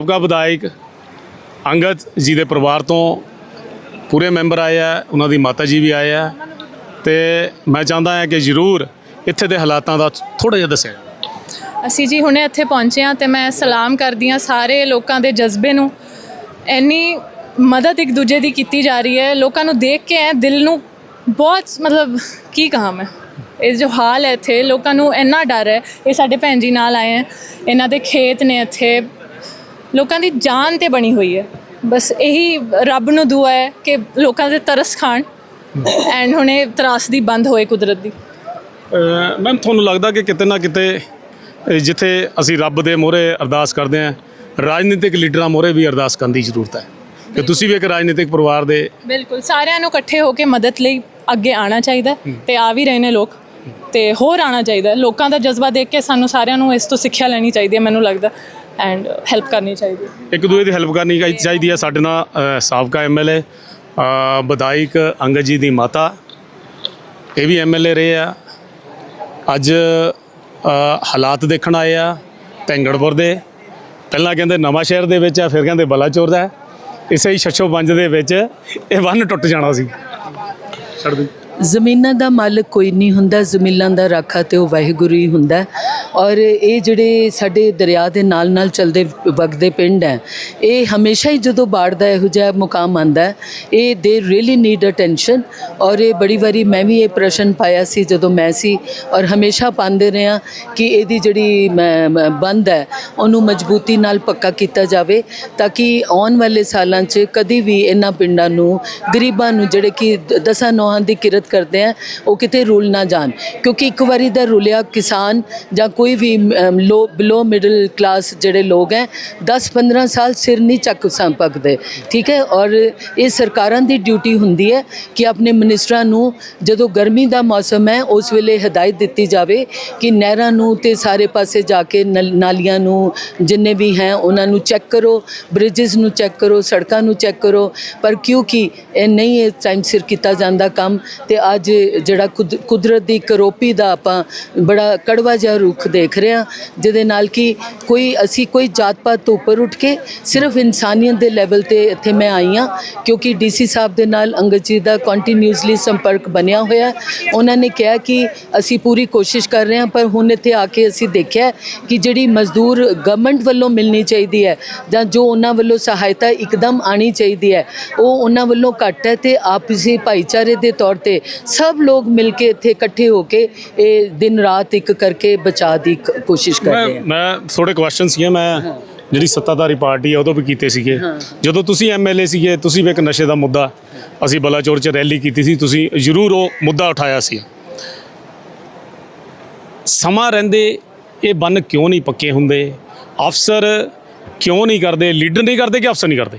ਸਾਬਕਾ ਵਿਧਾਇਕ ਅੰਗਦ ਜੀ ਦੇ ਪਰਿਵਾਰ ਤੋਂ ਪੂਰੇ ਮੈਂਬਰ ਆਏ ਆ, ਉਹਨਾਂ ਦੀ ਮਾਤਾ ਜੀ ਵੀ ਆਏ ਆ। ਤੇ ਮੈਂ ਚਾਹੁੰਦਾ ਹਾਂ ਕਿ ਜ਼ਰੂਰ ਇੱਥੇ ਦੇ ਹਾਲਾਤਾਂ ਦਾ ਥੋੜਾ ਜਿਹਾ ਦੱਸਿਆ ਅਸੀਂ ਜੀ ਹੁਣੇ ਇੱਥੇ ਪਹੁੰਚੇ ਹਾਂ ਤੇ ਮੈਂ ਸਲਾਮ ਕਰਦੀ ਹਾਂ ਸਾਰੇ ਲੋਕਾਂ ਦੇ ਜਜ਼ਬੇ ਨੂੰ। ਇੰਨੀ ਮਦਦ ਇੱਕ ਦੂਜੇ ਦੀ ਕੀਤੀ ਜਾ ਰਹੀ ਹੈ। ਲੋਕਾਂ ਨੂੰ ਦੇਖ ਕੇ ਐ ਦਿਲ ਨੂੰ ਬਹੁਤ ਮਤਲਬ ਕੀ ਕਹਾਂ ਮੈਂ? ਇਹ ਜੋ ਹਾਲ ਹੈ ਇੱਥੇ, ਲੋਕਾਂ ਨੂੰ ਇੰਨਾ ਡਰ ਹੈ। ਇਹ ਸਾਡੇ ਭੈਣ ਜੀ ਨਾਲ ਆਏ ਹੈ। ਇਹਨਾਂ ਦੇ ਖੇਤ ਨੇ ਇੱਥੇ ਲੋਕਾਂ ਦੀ ਜਾਨ ਤੇ ਬਣੀ ਹੋਈ ਹੈ। ਬਸ ਇਹੀ ਰੱਬ ਨੂੰ ਦੁਆ ਹੈ ਕਿ ਲੋਕਾਂ ਦੇ ਤਰਸ ਖਾਣ ਐਂਡ ਹੁਣੇ ਤਰਾਸਦੀ ਬੰਦ ਹੋਏ ਕੁਦਰਤ ਦੀ। ਮੈਮ ਤੁਹਾਨੂੰ ਲੱਗਦਾ ਕਿ ਕਿਤੇ ਨਾ ਕਿਤੇ ਜਿੱਥੇ ਅਸੀਂ ਰੱਬ ਦੇ ਮੋਹਰੇ ਅਰਦਾਸ ਕਰਦੇ ਹਾਂ ਰਾਜਨੀਤਿਕ ਲੀਡਰਾਂ ਮੋਹਰੇ ਵੀ ਅਰਦਾਸ ਕਰਨ ਦੀ ਜ਼ਰੂਰਤ ਹੈ। ਕਿ ਤੁਸੀਂ ਵੀ ਇੱਕ ਰਾਜਨੀਤਿਕ ਪਰਿਵਾਰ ਦੇ ਬਿਲਕੁਲ ਸਾਰਿਆਂ ਨੂੰ ਇਕੱਠੇ ਹੋ ਕੇ ਮਦਦ ਲਈ ਅੱਗੇ ਆਉਣਾ ਚਾਹੀਦਾ ਤੇ ਆ ਵੀ ਰਹੇ ਨੇ ਲੋਕ ਤੇ ਹੋਰ ਆਉਣਾ ਚਾਹੀਦਾ। ਲੋਕਾਂ ਦਾ ਜਜ਼ਬਾ ਦੇਖ ਕੇ ਸਾਨੂੰ ਸਾਰਿਆਂ ਨੂੰ ਇਸ ਤੋਂ ਸਿੱਖਿਆ ਲੈਣੀ ਚਾਹੀਦੀ ਹੈ ਮੈਨੂੰ ਲੱਗਦਾ। ਐਂਡ ਹੈਲਪ ਕਰਨੀ ਚਾਹੀਦੀ ਹੈ। ਇੱਕ ਦੂਜੇ ਦੀ ਹੈਲਪ ਕਰਨੀ ਚਾਹੀ- ਚਾਹੀਦੀ ਹੈ। ਸਾਡੇ ਨਾਲ ਅ, ਸਾਬਕਾ ਐਮਐਲਏ ਵਿਧਾਇਕ ਅੰਗਦ ਜੀ ਦੀ ਮਾਤਾ ਇਹ ਵੀ ਐਮਐਲਏ ਰਹੇ ਆ। ਅੱਜ ਅ, ਹਾਲਾਤ ਦੇਖਣ ਆਏ ਆ ਟੈਂਗੜਪੁਰ ਦੇ। ਪਹਿਲਾਂ ਕਹਿੰਦੇ ਨਵਾਂ ਸ਼ਹਿਰ ਦੇ ਵਿੱਚ ਆ ਫਿਰ ਕਹਿੰਦੇ ਬਲਾਚੌਰ ਦਾ। ਹੈ। ਇਸੇ ਹੀ ਛੱਛੋ ਪੰਜ ਦੇ ਵਿੱਚ ਇਹ ਬੰਨ ਟੁੱਟ ਜਾਣਾ ਸੀ। ਛੱਡ ਦਿਓ। ਜ਼ਮੀਨਾਂ ਦਾ ਮਾਲਕ ਕੋਈ ਨਹੀਂ ਹੁੰਦਾ ਜ਼ਮੀਨਾਂ ਦਾ ਰਾਖਾ ਤੇ ਉਹ ਵਾਹਿਗੁਰੂ ਹੀ ਹੁੰਦਾ ਔਰ ਇਹ ਜਿਹੜੇ ਸਾਡੇ ਦਰਿਆ ਦੇ ਨਾਲ ਨਾਲ ਚੱਲਦੇ ਵਗਦੇ ਪਿੰਡ ਹੈ, ਇਹ ਹਮੇਸ਼ਾ ਹੀ ਜਦੋਂ ਬਾੜ ਦਾ ਇਹੋ ਜਿਹਾ ਮੁਕਾਮ ਆਂਦਾ ਇਹ ਦੇ ਰੀਲੀ ਨੀਡ ਅਟੈਂਸ਼ਨ ਔਰ ਇਹ ਬੜੀ ਵਾਰੀ ਮੈਂ ਵੀ ਇਹ ਪ੍ਰਸ਼ਨ ਪਾਇਆ ਸੀ ਜਦੋਂ ਮੈਂ ਸੀ, ਔਰ ਹਮੇਸ਼ਾ ਪਾਉਂਦੇ ਰਿਹਾ ਕਿ ਇਹਦੀ ਜਿਹੜੀ ਮ- ਬੰਦ ਹੈ, ਉਹਨੂੰ ਮਜ਼ਬੂਤੀ ਨਾਲ ਪੱਕਾ ਕੀਤਾ ਜਾਵੇ ਤਾਂ ਕਿ ਆਉਣ ਵਾਲੇ ਸਾਲਾਂ 'ਚ ਕਦੀ ਵੀ ਇਹਨਾਂ ਪਿੰਡਾਂ ਨੂੰ, ਗਰੀਬਾਂ ਨੂੰ ਜਿਹੜੇ ਕਿ ਦਸਾਂ ਨੌਹਾਂ ਦੀ ਕਿਰਤ ਕਰਦੇ ਆ, ਉਹ ਕਿਤੇ ਰੁਲ ਨਾ ਜਾਣ। ਕਿਉਂਕਿ ਇੱਕ ਵਾਰੀ ਦਾ ਰੁਲਿਆ ਕਿਸਾਨ ਜਾਂ ਕੋਈ ਵੀ ਲੋ ਬਿਲੋ ਮਿਡਲ ਕਲਾਸ ਜਿਹੜੇ ਲੋਕ ਹੈ 10-15 ਸਾਲ ਸਿਰ ਨਹੀਂ ਚੱਕ ਸੰਪਕਦੇ, ਠੀਕ ਹੈ? ਔਰ ਇਹ ਸਰਕਾਰਾਂ ਦੀ ਡਿਊਟੀ ਹੁੰਦੀ ਹੈ ਕਿ ਆਪਣੇ ਮਿਨਿਸਟਰਾਂ ਨੂੰ ਜਦੋਂ ਗਰਮੀ ਦਾ ਮੌਸਮ ਹੈ, ਉਸ ਵੇਲੇ ਹਦਾਇਤ ਦਿੱਤੀ ਜਾਵੇ ਕਿ ਨਹਿਰਾਂ ਨੂੰ ਤੇ ਸਾਰੇ ਪਾਸੇ ਜਾ ਕੇ ਨਲ- ਨਾਲੀਆਂ ਨੂੰ ਜਿੰਨੇ ਵੀ ਹੈ, ਉਹਨਾਂ ਨੂੰ ਚੈੱਕ ਕਰੋ ਬ੍ਰਿਜਸ ਨੂੰ ਚੈੱਕ ਕਰੋ, ਸੜਕਾਂ ਨੂੰ ਚੈੱਕ ਕਰੋ। ਪਰ ਕਿਉਂਕਿ ਇਹ ਨਹੀਂ ਇਹ ਟਾਈਮ ਸਿਰ ਕੀਤਾ ਜਾਂਦਾ ਕੰਮ, ਤੇ ਅੱਜ ਜਿਹੜਾ ਕੁਦ- ਕੁਦਰਤ ਦੀ ਕਰੋਪੀ ਦਾ ਆਪਾਂ ਬੜਾ ਕੜਵਾ ਜਿਹਾ ਰੁੱਖ ਦੇਖ ਰਹੇ ਹਾਂ, ਜਿਹਦੇ ਨਾਲ ਕਿ ਕੋਈ, ਅਸੀਂ ਕੋਈ ਜਾਤ ਪਾਤ ਤੋਂ ਉੱਪਰ ਉੱਠ ਕੇ ਸਿਰਫ ਇਨਸਾਨੀਅਤ ਦੇ ਲੈਵਲ ਤੇ ਇੱਥੇ ਮੈਂ ਆਈ ਹਾਂ, ਕਿਉਂਕਿ ਡੀਸੀ ਸਾਹਿਬ ਦੇ ਨਾਲ ਅੰਗਦ ਜੀ ਦਾ ਕੰਟੀਨਿਊਸਲੀ ਸੰਪਰਕ ਬਣਿਆ ਹੋਇਆ ਉਹਨਾਂ ਨੇ ਕਿਹਾ ਕਿ ਅਸੀਂ ਪੂਰੀ ਕੋਸ਼ਿਸ਼ ਕਰ ਰਹੇ ਹਾਂ, ਪਰ ਹੁਣ ਇੱਥੇ ਆ ਕੇ ਅਸੀਂ ਦੇਖਿਆ ਕਿ ਜਿਹੜੀ ਮਜ਼ਦੂਰ ਗਵਰਨਮੈਂਟ ਵੱਲੋਂ ਮਿਲਣੀ ਚਾਹੀਦੀ ਹੈ ਜਾਂ ਜੋ ਉਹਨਾਂ ਵੱਲੋਂ ਸਹਾਇਤਾ ਇੱਕਦਮ ਆਣੀ ਚਾਹੀਦੀ ਹੈ, ਉਹ ਉਹਨਾਂ ਵੱਲੋਂ ਘੱਟ ਹੈ ਤੇ ਆਪਸੀ ਭਾਈਚਾਰੇ ਦੇ ਤੌਰ ਤੇ ਸਭ ਲੋਕ ਮਿਲ ਕੇ ਇੱਥੇ ਇਕੱਠੇ ਹੋ ਕੇ ਇਹ ਦਿਨ ਰਾਤ ਇੱਕ ਕਰਕੇ ਬਚਾ ਦੀ ਕੋਸ਼ਿਸ਼ ਕਰ ਮੈਂ ਰਹੇ ਹਾਂ ਮੈਂ ਥੋੜੇ ਕੁਐਸਚਨ ਸੀਗੇ ਮੈਂ ਜਿਹੜੀ ਸੱਤਾਧਾਰੀ ਪਾਰਟੀ ਆ ਉਦੋਂ ਵੀ ਕੀਤੇ ਸੀਗੇ। ਜਦੋਂ ਤੁਸੀਂ ਐਮਐਲਏ ਸੀਗੇ ਤੁਸੀਂ ਵੀ ਇੱਕ ਨਸ਼ੇ ਦਾ ਮੁੱਦਾ ਅਸੀਂ ਬਲਾਚੌਰ 'ਚ ਰੈਲੀ ਕੀਤੀ ਸੀ ਤੁਸੀਂ ਜ਼ਰੂਰ ਉਹ ਮੁੱਦਾ ਉਠਾਇਆ ਸੀ। ਸਮਾਂ ਰਹਿੰਦੇ ਇਹ ਬੰਨ ਕਿਉਂ ਨਹੀਂ ਪੱਕੇ ਹੁੰਦੇ? ਅਫਸਰ ਕਿਉਂ ਨਹੀਂ ਕਰਦੇ? ਲੀਡਰ ਨਹੀਂ ਕਰਦੇ ਕਿ ਅਫਸਰ ਨਹੀਂ ਕਰਦੇ?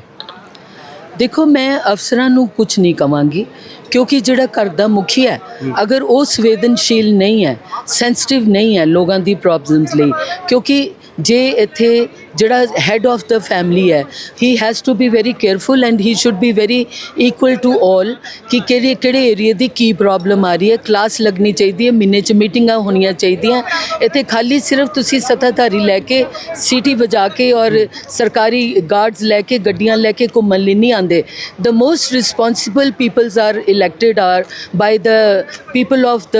ਦੇਖੋ, ਮੈਂ ਅਫਸਰਾਂ ਨੂੰ ਕੁਝ ਨਹੀਂ ਕਵਾਂਗੀ, ਕਿਉਂਕਿ ਜਿਹੜਾ ਘਰ ਦਾ ਮੁਖੀ ਹੈ, ਅਗਰ ਉਹ ਸੰਵੇਦਨਸ਼ੀਲ ਨਹੀਂ ਹੈ ਸੈਂਸਿਟਿਵ ਨਹੀਂ ਹੈ ਲੋਕਾਂ ਦੀ ਪ੍ਰੋਬਲਮਸ ਲਈ, ਕਿਉਂਕਿ ਜੇ ਇੱਥੇ ਜਿਹੜਾ ਹੈਡ ਆਫ ਦਾ ਫੈਮਿਲੀ ਹੈ he has to be very careful and he should be very equal to all ਕਿ ਕਿਹੜੇ ਕਿਹੜੇ ਏਰੀਆ ਦੀ ਕੀ ਪ੍ਰੋਬਲਮ ਆ ਰਹੀ ਹੈ ਕਲਾਸ ਲੱਗਣੀ ਚਾਹੀਦੀ ਹੈ, ਮਹੀਨੇ 'ਚ ਮੀਟਿੰਗਾਂ ਹੋਣੀਆਂ ਚਾਹੀਦੀਆਂ। ਇੱਥੇ ਖਾਲੀ ਸਿਰਫ ਤੁਸੀਂ ਸੱਤਾਧਾਰੀ ਲੈ ਕੇ, ਸਿਟੀ ਵਜਾ ਕੇ ਔਰ ਸਰਕਾਰੀ ਗਾਰਡਸ ਲੈ ਕੇ, ਗੱਡੀਆਂ ਲੈ ਕੇ ਘੁੰਮਣ ਲਈ ਨਹੀਂ ਆਉਂਦੇ। The most responsible peoples are elected are by the people of the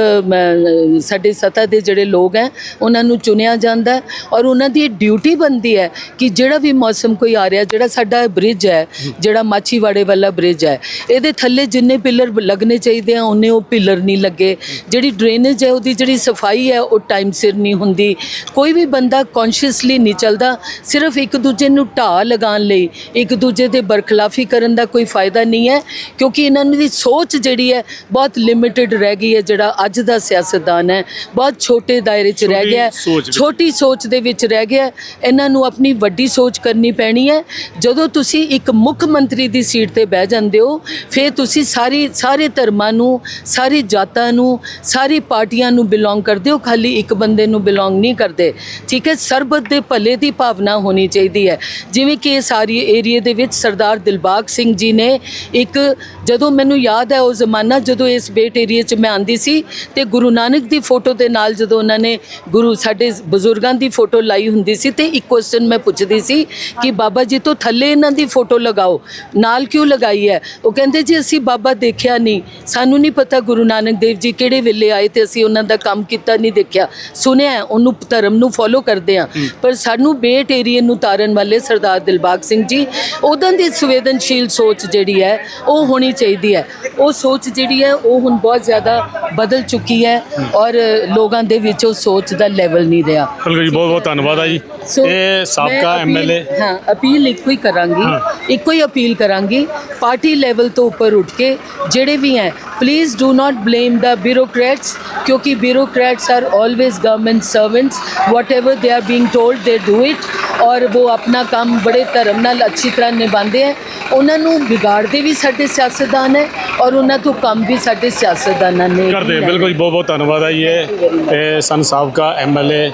ਸਾਡੇ ਸੱਤਾ ਦੇ ਜਿਹੜੇ ਲੋਕ ਹੈ, ਉਹਨਾਂ ਨੂੰ ਚੁਣਿਆ ਜਾਂਦਾ ਔਰ ਉਹਨਾਂ ਦੀ ਡਿਊਟੀ ਬਣਦੀ ਹੈ ਕਿ ਜਿਹੜਾ ਵੀ ਮੌਸਮ ਕੋਈ ਆ ਰਿਹਾ ਜਿਹੜਾ ਸਾਡਾ ਬ੍ਰਿਜ ਹੈ ਜਿਹੜਾ ਮਾਛੀਵਾੜੇ ਵਾਲਾ ਬ੍ਰਿਜ ਹੈ ਇਹਦੇ ਥੱਲੇ ਜਿੰਨੇ ਪਿਲਰ ਲੱਗਣੇ ਚਾਹੀਦੇ ਆ ਉਹਨੇ ਉਹ ਪਿਲਰ ਨਹੀਂ ਲੱਗੇ ਜਿਹੜੀ ਡਰੇਨੇਜ ਹੈ ਉਹਦੀ ਜਿਹੜੀ ਸਫ਼ਾਈ ਹੈ ਉਹ ਟਾਈਮ ਸਿਰ ਨਹੀਂ ਹੁੰਦੀ ਕੋਈ ਵੀ ਬੰਦਾ ਕੌਨਸ਼ੀਅਸਲੀ ਨਹੀਂ ਚੱਲਦਾ ਸਿਰਫ ਇੱਕ ਦੂਜੇ ਨੂੰ ਢਾਹ ਲਗਾਉਣ ਲਈ ਇੱਕ ਦੂਜੇ ਦੇ ਬਰਖਲਾਫੀ ਕਰਨ ਦਾ ਕੋਈ ਫਾਇਦਾ ਨਹੀਂ ਹੈ ਕਿਉਂਕਿ ਇਹਨਾਂ ਦੀ ਸੋਚ ਜਿਹੜੀ ਹੈ ਬਹੁਤ ਲਿਮਿਟਿਡ ਰਹਿ ਗਈ ਹੈ ਜਿਹੜਾ ਅੱਜ ਦਾ ਸਿਆਸਤਦਾਨ ਹੈ ਬਹੁਤ ਛੋਟੇ ਦਾਇਰੇ 'ਚ ਰਹਿ ਗਿਆ ਹੈ। ਛੋਟੀ ਸੋਚ ਦੇ ਵਿੱਚ ਰਹਿ ਗਿਆ ਹੈ। ਇਹਨਾਂ ਨੂੰ ਆਪਣੀ ਵੱਡੀ ਸੋਚ ਕਰਨੀ ਪੈਣੀ ਹੈ। ਜਦੋਂ ਤੁਸੀਂ ਇੱਕ ਮੁੱਖ ਮੰਤਰੀ ਦੀ ਸੀਟ ਤੇ ਬਹਿ ਜਾਂਦੇ ਹੋ, ਫਿਰ ਤੁਸੀਂ ਸਾਰੀ, ਸਾਰੇ ਧਰਮਾਂ ਨੂੰ, ਸਾਰੀ ਜਾਤਾਂ ਨੂੰ, ਸਾਰੀ ਪਾਰਟੀਆਂ ਨੂੰ ਬਿਲੋਂਗ ਕਰਦੇ ਹੋ। ਖਾਲੀ ਇੱਕ ਬੰਦੇ ਨੂੰ ਬਿਲੋਂਗ ਨਹੀਂ ਕਰਦੇ। ਠੀਕ ਹੈ, ਸਰਬਤ ਦੇ ਭਲੇ ਦੀ ਭਾਵਨਾ ਹੋਣੀ ਚਾਹੀਦੀ ਹੈ। ਜਿਵੇਂ ਕਿ ਇਹ ਸਾਰੀ ਏਰੀਏ ਦੇ ਵਿੱਚ ਸਰਦਾਰ ਦਿਲਬਾਗ ਸਿੰਘ ਜੀ ਨੇ ਇੱਕ, ਜਦੋਂ ਮੈਨੂੰ ਯਾਦ ਹੈ ਉਹ ਜ਼ਮਾਨਾ, ਜਦੋਂ ਇਸ ਬੇਟ ਏਰੀਏ 'ਚ ਮੈਂ ਆਂਦੀ ਸੀ ਤੇ ਗੁਰੂ ਨਾਨਕ ਦੀ ਫੋਟੋ ਦੇ ਨਾਲ ਜਦੋਂ ਉਹਨਾਂ ਨੇ ਗੁਰੂ, ਸਾਡੇ ਬਜ਼ੁਰਗਾਂ ਦੀ ਫੋਟੋ ਲਾਈ ਹੁੰਦੀ ਸੀ ਤੇ ਇੱਕ ਕੁਐਸਚਨ ਦਿਨ ਮੈਂ ਪੁੱਛਦੀ ਸੀ ਕਿ ਬਾਬਾ ਜੀ ਤੋਂ ਥੱਲੇ ਇਹਨਾਂ ਦੀ ਫੋਟੋ ਲਗਾਓ। ਨਾਲ ਕਿਉਂ ਲਗਾਈ ਹੈ? ਉਹ ਕਹਿੰਦੇ ਜੀ ਅਸੀਂ ਬਾਬਾ ਦੇਖਿਆ ਨਹੀਂ। ਸਾਨੂੰ ਨਹੀਂ ਪਤਾ ਗੁਰੂ ਨਾਨਕ ਦੇਵ ਜੀ ਕਿਹੜੇ ਵੇਲੇ ਆਏ ਤੇ ਅਸੀਂ ਉਹਨਾਂ ਦਾ ਕੰਮ ਕੀਤਾ ਨਹੀਂ ਦੇਖਿਆ। ਸੁਣਿਆ ਉਹਨੂੰ ਧਰਮ ਨੂੰ ਫੋਲੋ ਕਰਦੇ ਆ ਪਰ ਸਾਨੂੰ ਬੇਟ ਏਰੀਏ ਨੂੰ ਤਾਰਨ ਵਾਲੇ ਸਰਦਾਰ ਦਿਲਬਾਗ ਸਿੰਘ ਜੀ ਉਦੋਂ ਦੀ ਸੰਵੇਦਨਸ਼ੀਲ ਸੋਚ ਜਿਹੜੀ ਹੈ ਉਹ ਹੋਣੀ ਚਾਹੀਦੀ ਹੈ। ਉਹ ਸੋਚ ਜਿਹੜੀ ਹੈ ਉਹ ਹੁਣ ਬਹੁਤ ਜ਼ਿਆਦਾ ਬਦਲ ਚੁੱਕੀ ਹੈ ਔਰ ਲੋਕਾਂ ਦੇ ਵਿੱਚ ਉਹ ਸੋਚ ਦਾ ਲੈਵਲ ਨਹੀਂ ਰਿਹਾ। ਬਿਲਕੁਲ ਜੀ ਬਹੁਤ ਬਹੁਤ ਧੰਨਵਾਦ ਆ ਜੀ। ਸੋ ਇਹ ਸਾਬਕਾ ਮੈਂ ਅਪੀਲ- ਐਮਐਲਏ ਹਾਂ ਅਪੀਲ ਇੱਕੋ ਹੀ ਕਰਾਂਗੀ ਇੱਕੋ ਹੀ ਅਪੀਲ ਕਰਾਂਗੀ ਪਾਰਟੀ ਲੈਵਲ ਤੋਂ ਉੱਪਰ ਉੱਠ ਕੇ ਜਿਹੜੇ ਵੀ ਹੈ please do not blame the bureaucrats ਕਿਉਂਕਿ bureaucrats are always government servants whatever they are being told they do it ਔਰ ਉਹ ਆਪਣਾ ਕੰਮ ਬੜੇ ਧਰਮ ਨਾਲ ਅੱਛੀ ਤਰ੍ਹਾਂ ਨਿਭਾਉਂਦੇ ਹੈ। ਉਹਨਾਂ ਨੂੰ ਵਿਗਾੜਦੇ ਵੀ ਸਾਡੇ ਸਿਆਸਤਦਾਨ ਹੈ ਔਰ ਉਹਨਾਂ ਤੋਂ ਕੰਮ ਵੀ ਸਾਡੇ ਸਿਆਸਤਦਾਨਾਂ ਨੇ ਕਰਦੇ ਬਿਲਕੁਲ ਜੀ ਬਹੁਤ ਬਹੁਤ ਧੰਨਵਾਦ ਆ ਜੀ ਇਹ। ਇਹ ਸਨ ਸਾਬਕਾ ਐਮਐਲਏ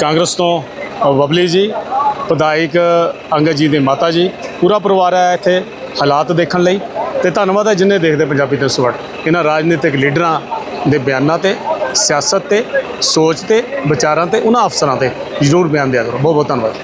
ਕਾਂਗਰਸ ਤੋਂ ਅ, ਬਬਲੀ ਜੀ ਵਿਧਾਇਕ ਅੰਗਦ ਜੀ ਦੇ ਮਾਤਾ ਜੀ ਪੂਰਾ ਪਰਿਵਾਰ ਆਇਆ ਇੱਥੇ ਹਾਲਾਤ ਦੇਖਣ ਲਈ। ਤੇ ਧੰਨਵਾਦ ਹੈ ਜਿੰਨੇ ਦੇਖਦੇ ਪੰਜਾਬੀ ਤੇ ਸਵਟ ਇਹਨਾਂ ਰਾਜਨੀਤਿਕ ਲੀਡਰਾਂ ਦੇ ਬਿਆਨਾਂ ਤੇ ਸਿਆਸਤ ਤੇ ਸੋਚ ਤੇ ਵਿਚਾਰਾਂ ਤੇ ਉਹਨਾਂ ਅਫਸਰਾਂ ਤੇ ਜ਼ਰੂਰ ਬਿਆਨ ਦਿਆ ਕਰੋ। ਬਹੁਤ ਬਹੁਤ ਧੰਨਵਾਦ।